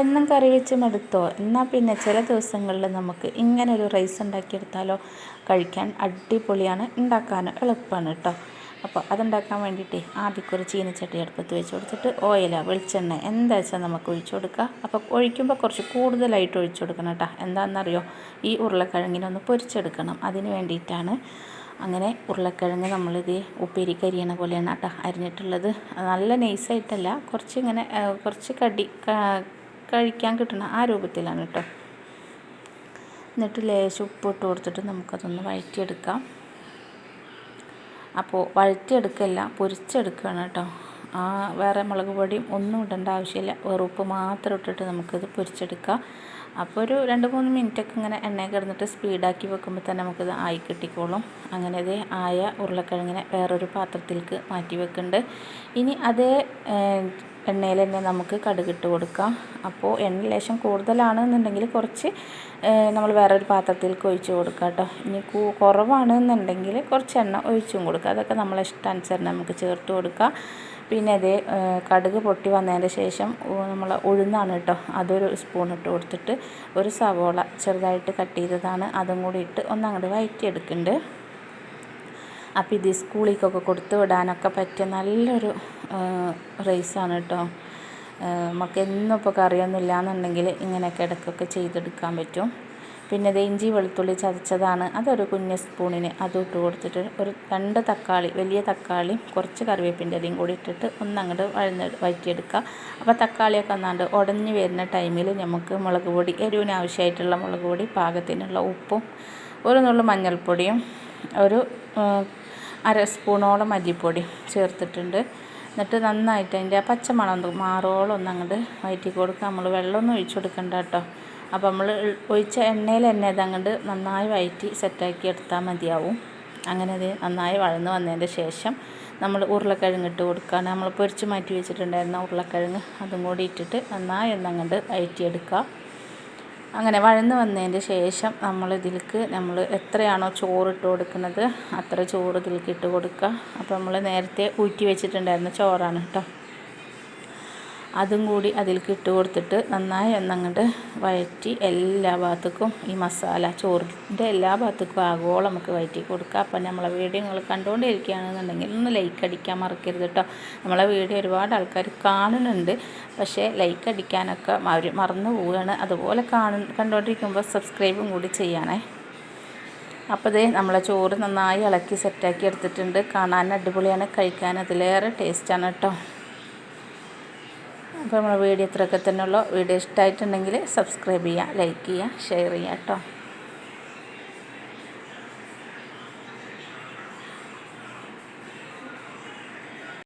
എന്നും കറി വെച്ച് മടുത്തോ? എന്നാൽ പിന്നെ ചില ദിവസങ്ങളിൽ നമുക്ക് ഇങ്ങനെ ഒരു റൈസ് ഉണ്ടാക്കിയെടുത്താലോ? കഴിക്കാൻ അടിപൊളിയാണ് ഉണ്ടാക്കാനും എളുപ്പമാണ് കേട്ടോ അപ്പോൾ അതുണ്ടാക്കാൻ വേണ്ടിയിട്ട് ആദ്യം ഒരു ചീനച്ചട്ടി അടുപ്പത്ത് വെച്ച് കൊടുത്തിട്ട് ഓയില വെളിച്ചെണ്ണ എന്താ വെച്ചാൽ നമുക്ക് ഒഴിച്ചു കൊടുക്കുക. അപ്പോൾ ഒഴിക്കുമ്പോൾ കുറച്ച് കൂടുതലായിട്ട് ഒഴിച്ചു കൊടുക്കണം കേട്ടോ എന്താണെന്നറിയോ? ഈ ഉരുളക്കിഴങ്ങിനൊന്ന് പൊരിച്ചെടുക്കണം. അതിന് വേണ്ടിയിട്ടാണ് അങ്ങനെ ഉരുളക്കിഴങ്ങ് നമ്മളിത് ഉപ്പേരി കരിയണ പോലെയാണ് കേട്ടോ അരിഞ്ഞിട്ടുള്ളത്. നല്ല നൈസായിട്ടല്ല കുറച്ച് ഇങ്ങനെ കുറച്ച് കടി കഴിക്കാൻ കിട്ടണം ആ രൂപത്തിലാണ് കേട്ടോ എന്നിട്ട് ലേശം ഉപ്പ് ഇട്ട് കൊടുത്തിട്ട് നമുക്കതൊന്ന് വഴറ്റിയെടുക്കാം. അപ്പോൾ വഴറ്റിയെടുക്കല്ല പൊരിച്ചെടുക്കുകയാണ് കേട്ടോ ആ വേറെ മുളക് പൊടിയും ഒന്നും ഇടേണ്ട ആവശ്യമില്ല. വെറുപ്പ് ഉപ്പ് മാത്രം ഇട്ടിട്ട് നമുക്കിത് പൊരിച്ചെടുക്കാം. അപ്പോൾ ഒരു രണ്ട് മൂന്ന് മിനിറ്റൊക്കെ ഇങ്ങനെ എണ്ണയിൽ കിടന്നിട്ട് സ്പീഡാക്കി വെക്കുമ്പോൾ തന്നെ നമുക്കിത് ആയി കിട്ടിക്കോളും. അങ്ങനെ ഇത് ആയ ഉരുളക്കിഴങ്ങിനെ വേറൊരു പാത്രത്തിലേക്ക് മാറ്റി വെക്കുന്നുണ്ട്. ഇനി അതേ എണ്ണയിൽ തന്നെ നമുക്ക് കടുകിട്ട് കൊടുക്കാം. അപ്പോൾ എണ്ണ ലേശം കൂടുതലാണെന്നുണ്ടെങ്കിൽ കുറച്ച് നമ്മൾ വേറൊരു പാത്രത്തിലേക്ക് ഒഴിച്ച് കൊടുക്കാം കേട്ടോ. ഇനി കുറവാണെന്നുണ്ടെങ്കിൽ കുറച്ച് എണ്ണ ഒഴിച്ചും കൊടുക്കുക അതൊക്കെ നമ്മളെ ഇഷ്ടാനുസരണം നമുക്ക് ചേർത്ത് കൊടുക്കാം. പിന്നെ അത് കടുക് പൊട്ടി വന്നതിന് ശേഷം നമ്മൾ ഉഴുന്നാണ് കേട്ടോ. അതൊരു സ്പൂൺ ഇട്ട് കൊടുത്തിട്ട് ഒരു സവോള ചെറുതായിട്ട് കട്ട് ചെയ്തതാണ്. അതും കൂടി ഇട്ട് ഒന്ന് ഒന്നങ്ങോട്ട് വഴറ്റിയെടുക്കുന്നുണ്ട് അപ്പോൾ ഇത് സ്കൂളിലേക്കൊക്കെ കൊടുത്തു വിടാനൊക്കെ പറ്റിയ നല്ലൊരു റൈസാണ് കേട്ടോ നമുക്ക് എന്നും ഇപ്പോൾ കറിയൊന്നും ഇല്ലയെന്നുണ്ടെങ്കിൽ ഇങ്ങനെയൊക്കെ ഇടയ്ക്കൊക്കെ ചെയ്തെടുക്കാൻ പറ്റും. പിന്നെ ഇത് ഇഞ്ചി വെളുത്തുള്ളി ചതച്ചതാണ്. അതൊരു കുഞ്ഞ് സ്പൂണിന് അതും ഇട്ട് കൊടുത്തിട്ട് ഒരു രണ്ട് തക്കാളി വലിയ തക്കാളി കുറച്ച് കറിവേപ്പിന്റെ ഇലയും കൂടി ഇട്ടിട്ട് ഒന്ന് അങ്ങോട്ട് വഴന്ന് വഴറ്റിയെടുക്കുക. അപ്പോൾ തക്കാളിയൊക്കെ ഒന്നാണ്ട് ഉടഞ്ഞ് വരുന്ന ടൈമിൽ നമുക്ക് മുളക് പൊടി എരിവിന് ആവശ്യമായിട്ടുള്ള മുളക് പൊടി പാകത്തിനുള്ള ഉപ്പും ഒരു നുള്ളു മഞ്ഞൾപ്പൊടിയും ഒരു അര സ്പൂണോളം മല്ലിപ്പൊടി ചേർത്തിട്ടുണ്ട്. എന്നിട്ട് നന്നായിട്ട് അതിന്റെ ആ പച്ചമണം മാറോളം ഒന്ന് അങ്ങോട്ട് വയറ്റി കൊടുക്കുക. നമ്മൾ വെള്ളമൊന്നും ഒഴിച്ചു കൊടുക്കണ്ട കേട്ടോ. അപ്പോൾ നമ്മൾ ഒഴിച്ച എണ്ണയിൽ തന്നെ അതങ്ങോട്ട് നന്നായി വയറ്റി സെറ്റാക്കി എടുത്താൽ മതിയാവും. അങ്ങനെ അത് നന്നായി വഴന്ന് വന്നതിന്റെ ശേഷം നമ്മൾ ഉരുളക്കിഴങ്ങ് ഇട്ട് കൊടുക്കുകയാണ് നമ്മൾ പൊരിച്ച് മാറ്റി വെച്ചിട്ടുണ്ടായിരുന്ന ഉരുളക്കിഴങ്ങ് അതും കൂടി ഇട്ടിട്ട് നന്നായി ഒന്നങ്ങോട്ട് വയറ്റിയെടുക്കുക. അങ്ങനെ വഴന്ന് വന്നതിന്റെ ശേഷം നമ്മൾ ഇതിലേക്ക് നമ്മൾ എത്രയാണോ ചോറ് ഇട്ട് കൊടുക്കുന്നത് അത്ര ചോറ് ഇതിലേക്ക് ഇട്ട് കൊടുക്കുക. അപ്പോൾ നമ്മൾ നേരത്തെ ഊറ്റി വെച്ചിട്ടുണ്ടായിരുന്ന ചോറാണ് കേട്ടോ. അതും കൂടി അതിൽ ഇട്ട് കൊടുത്തിട്ട് നന്നായി എന്നങ്ങട്ട് വയറ്റി എല്ലാ ഭാഗത്തേക്കും ഈ മസാല ചോറിന്റെ എല്ലാ ഭാഗത്തേക്കും ആഗോളം നമുക്ക് വയറ്റി കൊടുക്കുക അപ്പം നമ്മളെ വീഡിയോ നിങ്ങൾ കണ്ടുകൊണ്ടിരിക്കുകയാണെന്നുണ്ടെങ്കിൽ ഒന്ന് ലൈക്ക് അടിക്കാൻ മറക്കരുത് കേട്ടോ നമ്മളെ വീഡിയോ ഒരുപാട് ആൾക്കാർ കാണുന്നുണ്ട്. പക്ഷേ ലൈക്ക് അടിക്കാനൊക്കെ അവർ മറന്നു പോവുകയാണ്. അതുപോലെ കാണു കണ്ടുകൊണ്ടിരിക്കുമ്പോൾ സബ്സ്ക്രൈബും കൂടി ചെയ്യണേ. അപ്പോൾ ഇതേ നമ്മളെ ചോറ് നന്നായി ഇളക്കി സെറ്റാക്കി എടുത്തിട്ടുണ്ട്. കാണാൻ അടിപൊളിയാണ്. കഴിക്കാൻ അതിലേറെ ടേസ്റ്റാണ് കേട്ടോ അപ്പോൾ നമ്മുടെ വീഡിയോ ഇത്രയൊക്കെ തന്നെയുള്ളൂ. വീഡിയോ ഇഷ്ടമായിട്ടുണ്ടെങ്കിൽ സബ്സ്ക്രൈബ് ചെയ്യുക ലൈക്ക് ചെയ്യുക ഷെയർ ചെയ്യുക കേട്ടോ.